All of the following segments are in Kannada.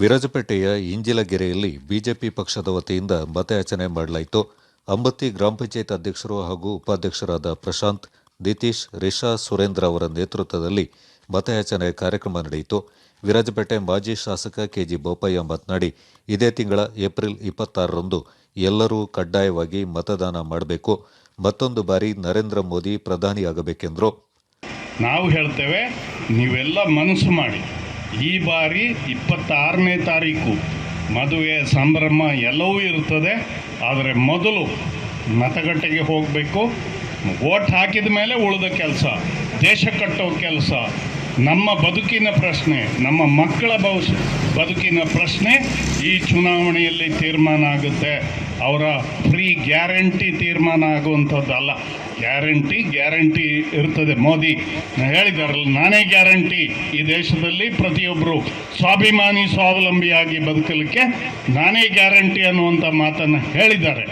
ವಿರಾಜಪೇಟೆಯ ಇಂಜಿಲಗೆರೆಯಲ್ಲಿ ಬಿಜೆಪಿ ಪಕ್ಷದ ವತಿಯಿಂದ ಮತಯಾಚನೆ ಮಾಡಲಾಯಿತು. ಅಂಬತ್ತಿ ಗ್ರಾಮ ಪಂಚಾಯತ್ ಅಧ್ಯಕ್ಷರು ಹಾಗೂ ಉಪಾಧ್ಯಕ್ಷರಾದ ಪ್ರಶಾಂತ್, ನಿತೀಶ್, ರಿಷಾ ಸುರೇಂದ್ರ ಅವರ ನೇತೃತ್ವದಲ್ಲಿ ಮತಯಾಚನೆ ಕಾರ್ಯಕ್ರಮ ನಡೆಯಿತು. ವಿರಾಜಪೇಟೆ ಮಾಜಿ ಶಾಸಕ ಕೆಜಿ ಬೋಪಯ್ಯ ಮಾತನಾಡಿ, ಇದೇ ತಿಂಗಳ ಏಪ್ರಿಲ್ ಇಪ್ಪತ್ತಾರರಂದು ಎಲ್ಲರೂ ಕಡ್ಡಾಯವಾಗಿ ಮತದಾನ ಮಾಡಬೇಕು. ಮತ್ತೊಂದು ಬಾರಿ ನರೇಂದ್ರ ಮೋದಿ ಪ್ರಧಾನಿಯಾಗಬೇಕೆಂದರು. ನಾವು ಹೇಳ್ತೇವೆ, ನೀವೆಲ್ಲ ಮನಸ್ಸು ಮಾಡಿ. ಈ ಬಾರಿ ಇಪ್ಪತ್ತಾರನೇ ತಾರೀಕು ಮದುವೆ ಸಂಭ್ರಮ ಎಲ್ಲವೂ ಇರ್ತದೆ ಆದರೆ ಮೊದಲು ಮತಗಟ್ಟೆಗೆ ಹೋಗಬೇಕು. ಓಟ್ ಹಾಕಿದ ಮೇಲೆ ಉಳಿದ ಕೆಲಸ, ದೇಶ ಕಟ್ಟೋ ಕೆಲಸ, ನಮ್ಮ ಬದುಕಿನ ಪ್ರಶ್ನೆ, ನಮ್ಮ ಮಕ್ಕಳ ಭವಿಷ್ಯ ಬದುಕಿನ ಪ್ರಶ್ನೆ ಈ ಚುನಾವಣೆಯಲ್ಲಿ ತೀರ್ಮಾನ ಆಗುತ್ತೆ. ಅವರ ಫ್ರೀ ಗ್ಯಾರಂಟಿ ತೀರ್ಮಾನ ಆಗುವಂಥದ್ದಲ್ಲ ಗ್ಯಾರಂಟಿ ಗ್ಯಾರಂಟಿ ಇರ್ತದೆ. ಮೋದಿ ಹೇಳಿದಾರಲ್ಲ, ನಾನೇ ಗ್ಯಾರಂಟಿ. ಈ ದೇಶದಲ್ಲಿ ಪ್ರತಿಯೊಬ್ಬರು ಸ್ವಾಭಿಮಾನಿ, ಸ್ವಾವಲಂಬಿಯಾಗಿ ಬದುಕಲಿಕ್ಕೆ ನಾನೇ ಗ್ಯಾರಂಟಿ ಅನ್ನುವಂಥ ಮಾತನ್ನು ಹೇಳಿದ್ದಾರೆ.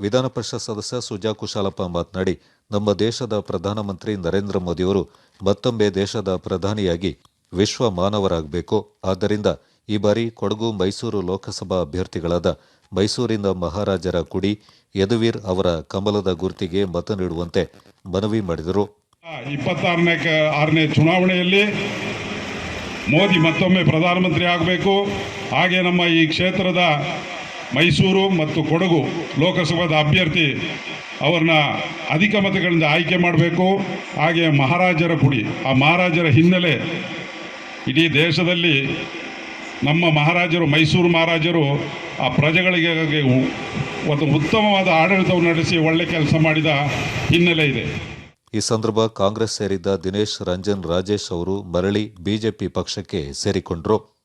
ವಿಧಾನ ಪರಿಷತ್ ಸದಸ್ಯ ಸುಜಾ ಕುಶಾಲಪ್ಪ ಮಾತನಾಡಿ, ನಮ್ಮ ದೇಶದ ಪ್ರಧಾನಮಂತ್ರಿ ನರೇಂದ್ರ ಮೋದಿಯವರು ಮತ್ತೊಮ್ಮೆ ದೇಶದ ಪ್ರಧಾನಿಯಾಗಿ ವಿಶ್ವ ಮಾನವರಾಗಬೇಕು. ಆದ್ದರಿಂದ ಈ ಬಾರಿ ಕೊಡಗು, ಮೈಸೂರು ಲೋಕಸಭಾ ಅಭ್ಯರ್ಥಿಗಳಾದ ಮೈಸೂರಿನ ಮಹಾರಾಜರ ಕುಡಿ ಯದುವೀರ್ ಅವರ ಕಮಲದ ಗುರುತಿಗೆ ಮತ ನೀಡುವಂತೆ ಮನವಿ ಮಾಡಿದರು. ಇಪ್ಪತ್ತಾರನೇ ಆರನೇ ಚುನಾವಣೆಯಲ್ಲಿ ಮೋದಿ ಮತ್ತೊಮ್ಮೆ ಪ್ರಧಾನಮಂತ್ರಿ ಆಗಬೇಕು. ಹಾಗೆ ನಮ್ಮ ಈ ಕ್ಷೇತ್ರದ ಮೈಸೂರು ಮತ್ತು ಕೊಡಗು ಲೋಕಸಭಾದ ಅಭ್ಯರ್ಥಿ ಅವ್ರನ್ನ ಅಧಿಕ ಮತಗಳಿಂದ ಆಯ್ಕೆ ಮಾಡಬೇಕು. ಹಾಗೆ ಮಹಾರಾಜರ ಕುಡಿ, ಆ ಮಹಾರಾಜರ ಹಿನ್ನೆಲೆ ಇಡೀ ದೇಶದಲ್ಲಿ ನಮ್ಮ ಮಹಾರಾಜರು, ಮೈಸೂರು ಮಹಾರಾಜರು ಆ ಪ್ರಜೆಗಳಿಗೆ ಒಂದು ಉತ್ತಮವಾದ ಆಡಳಿತವನ್ನು ನಡೆಸಿ ಒಳ್ಳೆ ಕೆಲಸ ಮಾಡಿದ ಹಿನ್ನೆಲೆ ಇದೆ. ಈ ಸಂದರ್ಭ ಕಾಂಗ್ರೆಸ್ ಸೇರಿದ್ದ ದಿನೇಶ್, ರಂಜನ್, ರಾಜೇಶ್ ಅವರು ಮರಳಿ ಬಿಜೆಪಿ ಪಕ್ಷಕ್ಕೆ ಸೇರಿಕೊಂಡರು.